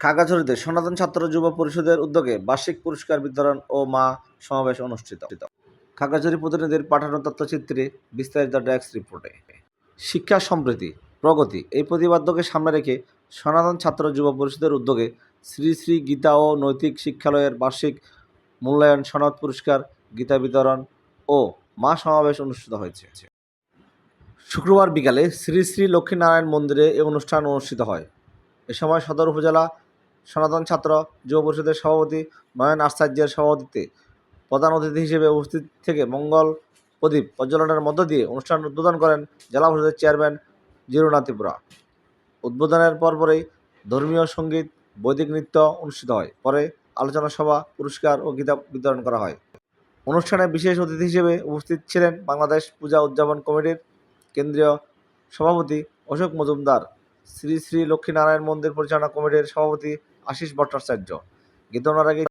খাগড়াছড়িতে সনাতন ছাত্র যুব পরিষদের উদ্যোগে বার্ষিক পুরস্কার বিতরণ ও মা সমাবেশ অনুষ্ঠিত। খাগড়াছড়ি প্রতিনিধির পাঠানো তথ্যচিত্রে বিস্তারিত ডেস্ক রিপোর্টে। শিক্ষা সম্প্রীতি, প্রগতি এই প্রতিপাদ্যকে সামনে রেখে সনাতন ছাত্র যুব পরিষদের উদ্যোগে শ্রী শ্রী গীতা ও নৈতিক শিক্ষালয়ের বার্ষিক মূল্যায়ন সনদ পুরস্কার, গীতা বিতরণ ও মা সমাবেশ অনুষ্ঠিত হয়েছে। শুক্রবার বিকালে শ্রী শ্রী লক্ষ্মীনারায়ণ মন্দিরে এই অনুষ্ঠান অনুষ্ঠিত হয়। এ সময় সদর উপজেলা সনাতন ছাত্র যুব পরিষদের সভাপতি, নয়ন আশ্চার্যের সভাপতিত্বে প্রধান অতিথি হিসেবে উপস্থিত থেকে মঙ্গল প্রদীপ প্রজ্বলনের মধ্য দিয়ে অনুষ্ঠান উদ্বোধন করেন জেলা পরিষদের চেয়ারম্যান জিরুনা ত্রিপুরা উদ্বোধনের পরপরই ধর্মীয় সংগীত, বৈদিক নৃত্য অনুষ্ঠিত হয়। পরে আলোচনা সভা, পুরস্কার ও গীতা বিতরণ করা হয়। অনুষ্ঠানে বিশেষ অতিথি হিসেবে উপস্থিত ছিলেন বাংলাদেশ পূজা উদযাপন কমিটির কেন্দ্রীয় সভাপতি অশোক মজুমদার, শ্রী শ্রী লক্ষ্মীনারায়ণ মন্দির পরিচালনা কমিটির সভাপতি আশিস ভট্টাচার্য। গীতনার আগে